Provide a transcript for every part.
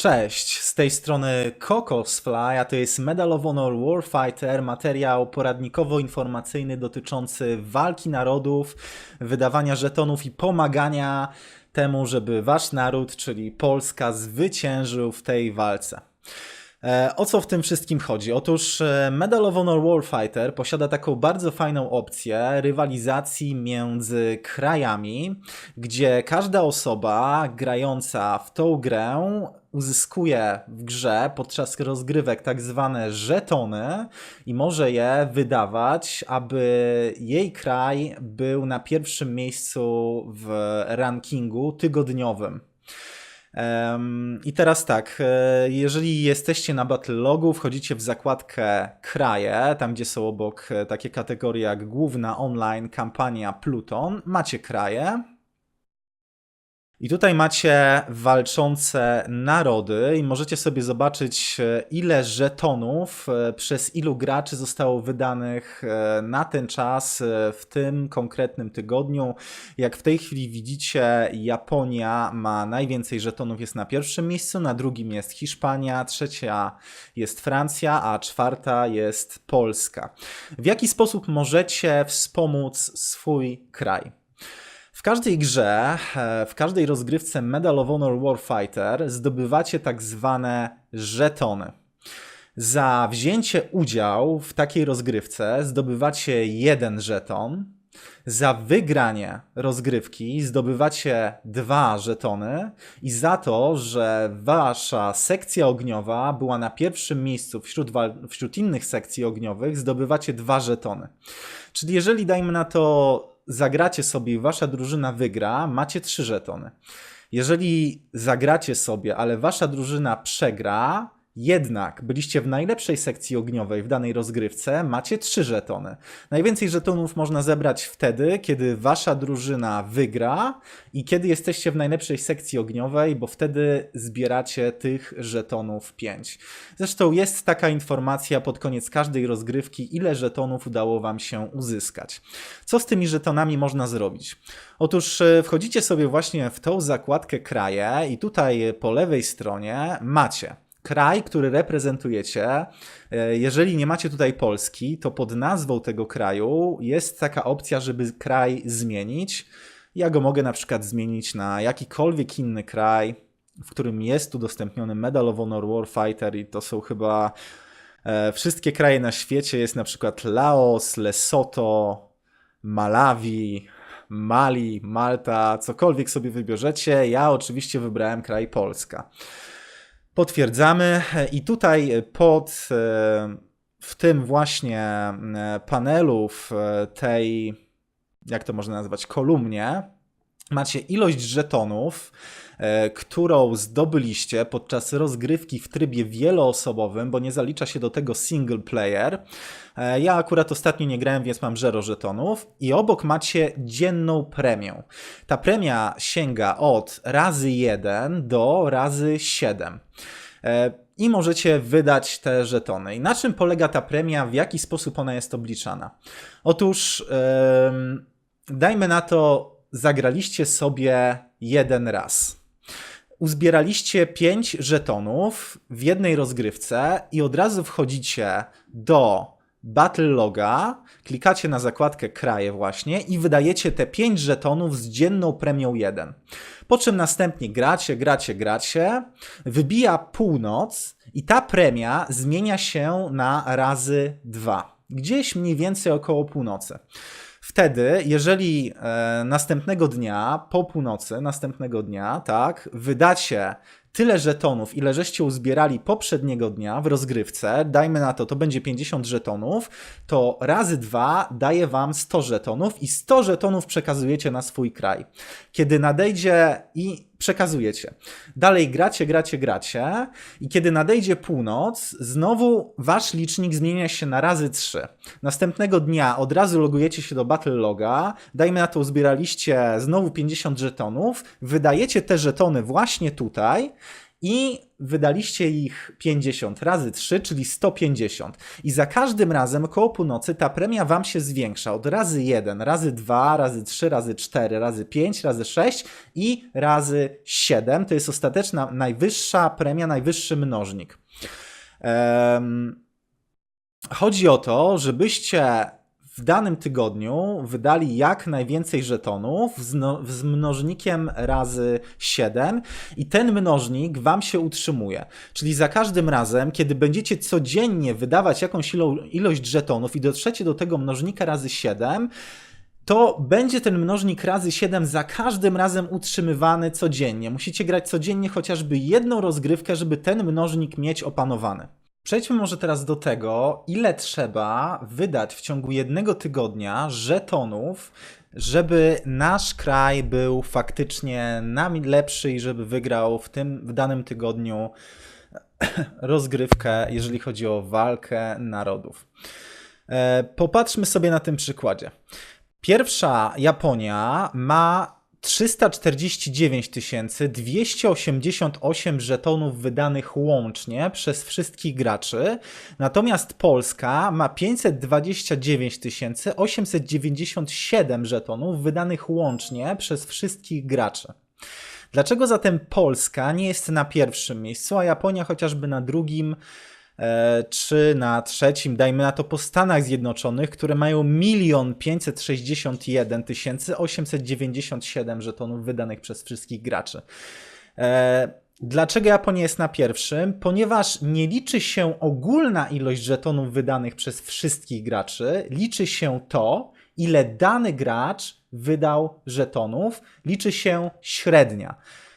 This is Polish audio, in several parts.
Cześć, z tej strony Kokosfly, a to jest Medal of Honor Warfighter, materiał poradnikowo-informacyjny dotyczący walki narodów, wydawania żetonów i pomagania temu, żeby wasz naród, czyli Polska, zwyciężył w tej walce. E, O co w tym wszystkim chodzi? Otóż e, Medal of Honor Warfighter posiada taką bardzo fajną opcję rywalizacji między krajami, gdzie każda osoba grająca w tą grę uzyskuje w grze podczas rozgrywek tak zwane żetony i może je wydawać, aby jej kraj był na pierwszym miejscu w rankingu tygodniowym. I teraz tak, e, jeżeli jesteście na Battle Logu, wchodzicie w zakładkę kraje, tam gdzie są obok e, takie kategorie jak główna online, kampania, Pluton, macie kraje. I tutaj macie walczące narody i możecie sobie zobaczyć, e, ile żetonów e, przez ilu graczy zostało wydanych e, na ten czas w tym konkretnym tygodniu. Jak w tej chwili widzicie, Japonia ma najwięcej żetonów, jest na pierwszym miejscu, na drugim jest Hiszpania, trzecia jest Francja, a czwarta jest Polska. W jaki sposób możecie wspomóc swój kraj? W każdej grze, e, w każdej rozgrywce Medal of Honor Warfighter zdobywacie tak zwane żetony. Za wzięcie udziału w takiej rozgrywce zdobywacie jeden żeton. Za wygranie rozgrywki zdobywacie dwa żetony i za to, że wasza sekcja ogniowa była na pierwszym miejscu wśród, wśród innych sekcji ogniowych, zdobywacie dwa żetony. Czyli jeżeli dajmy na to zagracie sobie i wasza drużyna wygra, macie trzy żetony. Jeżeli zagracie sobie, ale wasza drużyna przegra, jednak byliście w najlepszej sekcji ogniowej w danej rozgrywce, macie trzy żetony. Najwięcej żetonów można zebrać wtedy, kiedy wasza drużyna wygra i kiedy jesteście w najlepszej sekcji ogniowej, bo wtedy zbieracie tych żetonów 5. Zresztą jest taka informacja pod koniec każdej rozgrywki, ile żetonów udało wam się uzyskać. Co z tymi żetonami można zrobić? Otóż e, wchodzicie sobie właśnie w tą zakładkę kraje i tutaj po lewej stronie macie kraj, który reprezentujecie. E, Jeżeli nie macie tutaj Polski, to pod nazwą tego kraju jest taka opcja, żeby kraj zmienić. Ja go mogę na przykład zmienić na jakikolwiek inny kraj, w którym jest udostępniony Medal of Honor Warfighter i to są chyba e, wszystkie kraje na świecie. Jest na przykład Laos, Lesotho, Malawi, Mali, Malta, cokolwiek sobie wybierzecie. Ja oczywiście wybrałem kraj Polska. Potwierdzamy. I tutaj pod e, w tym właśnie e, panelu w e, tej jak to można nazwać kolumnie macie ilość żetonów, e, którą zdobyliście podczas rozgrywki w trybie wieloosobowym, bo nie zalicza się do tego single player. E, Ja akurat ostatnio nie grałem, więc mam zero żetonów. I obok macie dzienną premię. Ta premia sięga od razy 1 do razy 7. E, I możecie wydać te żetony. I na czym polega ta premia? W jaki sposób ona jest obliczana? Otóż, em, dajmy na to, zagraliście sobie jeden raz. Uzbieraliście 5 żetonów w jednej rozgrywce i od razu wchodzicie do Battle Loga, klikacie na zakładkę kraje właśnie i wydajecie te 5 żetonów z dzienną premią 1. Po czym następnie gracie, gracie, gracie, wybija północ i ta premia zmienia się na razy 2. Gdzieś mniej więcej około północy. Wtedy, jeżeli e, następnego dnia, po północy, następnego dnia, tak, wydacie tyle żetonów, ile żeście uzbierali poprzedniego dnia w rozgrywce, dajmy na to, to będzie 50 żetonów, to razy dwa daje wam 100 żetonów i 100 żetonów przekazujecie na swój kraj. Kiedy nadejdzie i przekazujecie. Dalej gracie, gracie, gracie i kiedy nadejdzie północ, znowu wasz licznik zmienia się na razy 3. Następnego dnia od razu logujecie się do Battle Loga, dajmy na to uzbieraliście znowu 50 żetonów, wydajecie te żetony właśnie tutaj i wydaliście ich 50 razy 3, czyli 150. I za każdym razem koło północy ta premia wam się zwiększa od razy 1, razy 2, razy 3, razy 4, razy 5, razy 6 i razy 7. To jest ostateczna najwyższa premia, najwyższy mnożnik. Em, chodzi o to, żebyście w danym tygodniu wydali jak najwięcej żetonów z, no, z mnożnikiem razy 7 i ten mnożnik wam się utrzymuje. Czyli za każdym razem, kiedy będziecie codziennie wydawać jakąś ilo, ilość żetonów i dotrzecie do tego mnożnika razy 7, to będzie ten mnożnik razy 7 za każdym razem utrzymywany codziennie. Musicie grać codziennie chociażby jedną rozgrywkę, żeby ten mnożnik mieć opanowany. Przejdźmy może teraz do tego, ile trzeba wydać w ciągu jednego tygodnia żetonów, żeby nasz kraj był faktycznie najlepszy i żeby wygrał w tym w danym tygodniu rozgrywkę, jeżeli chodzi o walkę narodów. E, Popatrzmy sobie na tym przykładzie. Pierwsza Japonia ma 349 288 żetonów wydanych łącznie przez wszystkich graczy, natomiast Polska ma 529 897 żetonów wydanych łącznie przez wszystkich graczy. Dlaczego zatem Polska nie jest na pierwszym miejscu, a Japonia chociażby na drugim, czy na trzecim, dajmy na to po Stanach Zjednoczonych, które mają 1 561 897 żetonów wydanych przez wszystkich graczy. E, Dlaczego Japonia jest na pierwszym? Ponieważ nie liczy się ogólna ilość żetonów wydanych przez wszystkich graczy, liczy się to, ile dany gracz wydał żetonów, liczy się średnia.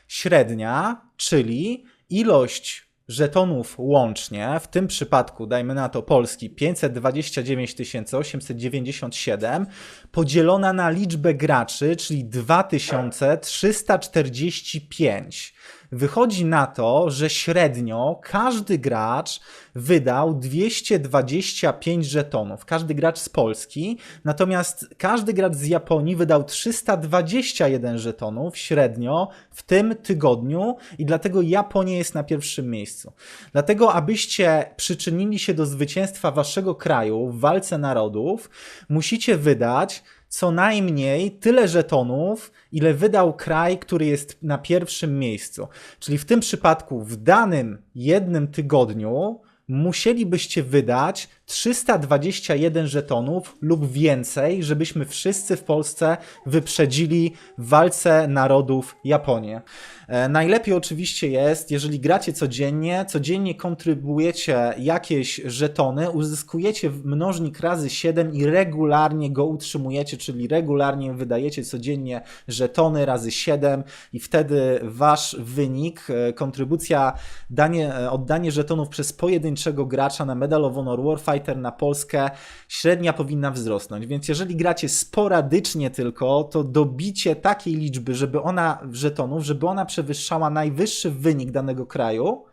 Średnia, czyli ilość żetonów łącznie, w tym przypadku dajmy na to Polski 529 897, podzielona na liczbę graczy, czyli 2345. Wychodzi na to, że średnio każdy gracz wydał 225 żetonów. Każdy gracz z Polski, natomiast każdy gracz z Japonii wydał 321 żetonów średnio w tym tygodniu i dlatego Japonia jest na pierwszym miejscu. Dlatego, abyście przyczynili się do zwycięstwa waszego kraju w walce narodów, musicie wydać co najmniej tyle żetonów, ile wydał kraj, który jest na pierwszym miejscu. Czyli w tym przypadku, w danym jednym tygodniu, musielibyście wydać 321 żetonów lub więcej, żebyśmy wszyscy w Polsce wyprzedzili w walce narodów Japonię. E, najlepiej oczywiście jest, jeżeli gracie codziennie, codziennie kontrybuujecie jakieś żetony, uzyskujecie mnożnik razy 7 i regularnie go utrzymujecie, czyli regularnie wydajecie codziennie żetony razy 7 i wtedy wasz wynik, e, kontrybucja, danie, e, oddanie żetonów przez pojedynczego gracza na Medal of Honor Warfighter na Polskę średnia powinna wzrosnąć. Więc jeżeli gracie sporadycznie tylko, to dobicie takiej liczby, żeby ona żetonów, żeby ona przewyższała najwyższy wynik danego kraju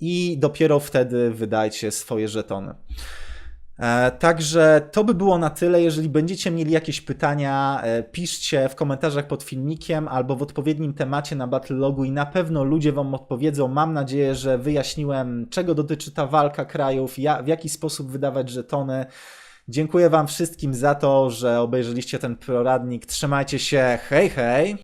i dopiero wtedy wydajcie swoje żetony. E, Także to by było na tyle. Jeżeli będziecie mieli jakieś pytania, e, piszcie w komentarzach pod filmikiem albo w odpowiednim temacie na Battlelogu i na pewno ludzie Wam odpowiedzą. Mam nadzieję, że wyjaśniłem, czego dotyczy ta walka krajów, w jaki sposób wydawać żetony. Dziękuję Wam wszystkim za to, że obejrzeliście ten poradnik. Trzymajcie się. Hej, hej!